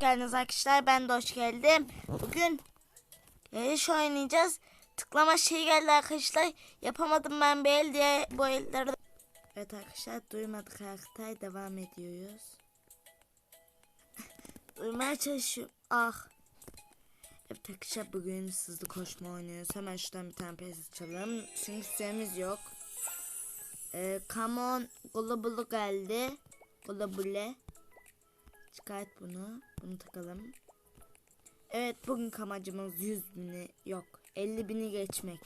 geldiniz arkadaşlar. Ben de hoş geldim. Bugün yarış oynayacağız. Tıklama şey geldi arkadaşlar. Yapamadım ben bir el diye bu elleri... Evet arkadaşlar duymadık karakter devam ediyoruz. Duymaya çalışıyorum. Ah. Evet arkadaşlar bugün hızlı koşma oynuyoruz. Hemen şuradan bir tane pes çalalım. Çünkü süremiz yok. Ee, come on global geldi. Global. Çıkart bunu. Bunu takalım. Evet bugün amacımız 100 bini yok 50 bini geçmek.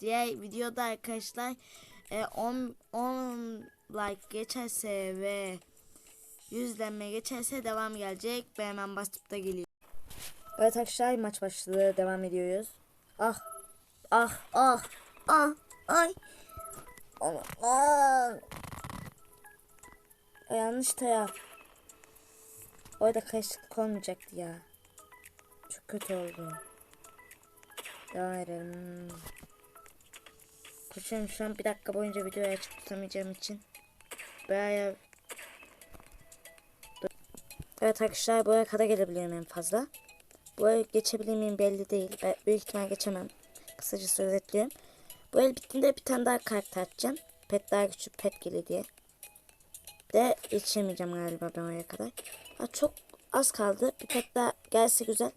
Diğer videoda arkadaşlar e, 10, 10 like geçerse ve 100 denme geçerse devam gelecek. Ben hemen basıp da geliyor. Evet arkadaşlar maç başladı. Devam ediyoruz. Ah ah ah ah ay. Ah, ah. Yanlış taraf. Orada karışıklık olmayacaktı ya. Çok kötü oldu. Devam edelim. Koşuyorum şu an bir dakika boyunca videoyu açıp tutamayacağım için. Bayağı... Evet arkadaşlar buraya kadar gelebilirim en fazla. Buraya geçebilir miyim belli değil. Ben büyük ihtimal geçemem. Kısacası özetliyorum. Bu el bittiğinde bir tane daha kart atacağım. Pet daha güçlü pet geliyor diye. De yetişemeyeceğim galiba ben oraya kadar. Ha, çok az kaldı. Bir pet daha gelse güzel.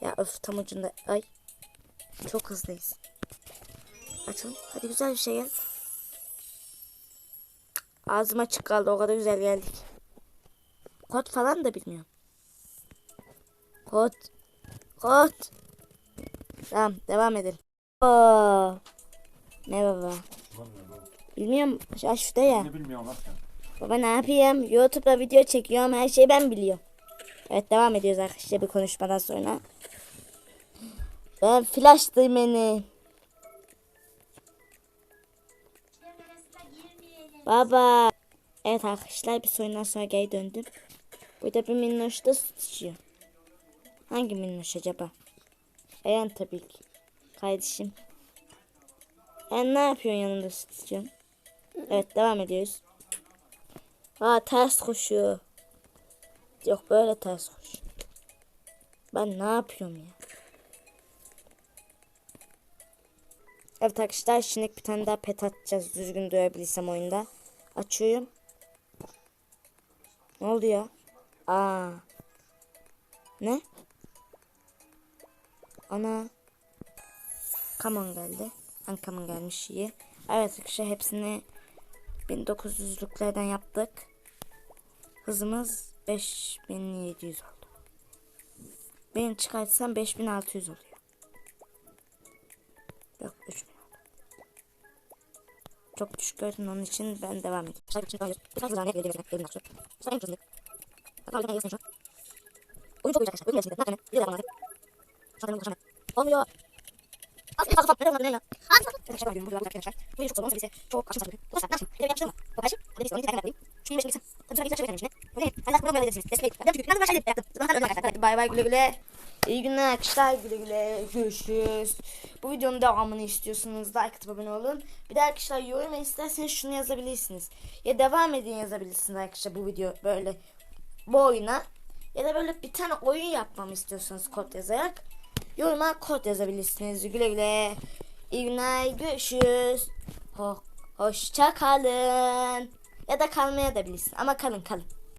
Ya öf tam ucunda. Ay. Çok hızlıyız. Açalım. Hadi güzel bir şey gel. Ağzım açık kaldı. O kadar güzel geldik. Kod falan da bilmiyorum. Kod. Kod. Tamam devam edelim. Oo. Ne baba? Bilmiyorum. Ya şurada ya. Ne bilmiyorum lan. Baba ne yapayım? YouTube'da video çekiyorum. Her şeyi ben biliyorum. Evet devam ediyoruz arkadaşlar bir konuşmadan sonra. Ben flash beni. Baba. Evet arkadaşlar bir sorundan sonra geri döndüm. Burada bir minnoş da süt içiyor. Hangi minnoş acaba? Eren tabii ki. Kardeşim. Eren ne yapıyorsun yanında süt içiyorsun? Evet devam ediyoruz. Aa ters koşuyor. Yok böyle ters koş. Ben ne yapıyorum ya? Evet arkadaşlar şimdi bir tane daha pet atacağız. Düzgün duyabilirsem oyunda. Açıyorum. Ne oldu ya? Aa. Ne? Ana. Kaman geldi. An kaman gelmiş iyi. Evet arkadaşlar hepsini 1900'lüklerden yaptık. Hızımız 5700 oldu. Ben çıkartsam 5600 oluyor. Yok 3000 oldu. Çok düşük gördüm onun için ben devam edeyim. Bu. Oyun çok iyi arkadaşlar. Oyun gerçekten. Ne yapayım? Bir de. Şu an konuşamam. Olmuyor. Aslında kalk kafam. Neden lan? Arkadaşlar ben diyorum. Burada arkadaşlar. Bu çok sorun. Birisi çok aşırı sarılıyor. Bu nasıl? Bir de yapıştırma. Babacım. Hadi biz oyunu tekrar yapayım. Şu 25 bilgisayar. Hadi sonra gideceğim içine. Bay bay güle güle. İyi günler arkadaşlar. Güle güle. Görüşürüz. Bu videonun devamını istiyorsanız like atıp abone olun. Bir de arkadaşlar yorum isterseniz şunu yazabilirsiniz. Ya devam edin yazabilirsiniz arkadaşlar bu video böyle bu oyuna. Ya da böyle bir tane oyun yapmamı istiyorsanız kod yazarak yoruma kod yazabilirsiniz. Güle güle. İyi günler. Görüşürüz. Ho hoşça kalın. Ya da kalmaya da bilirsin. Ama kalın kalın.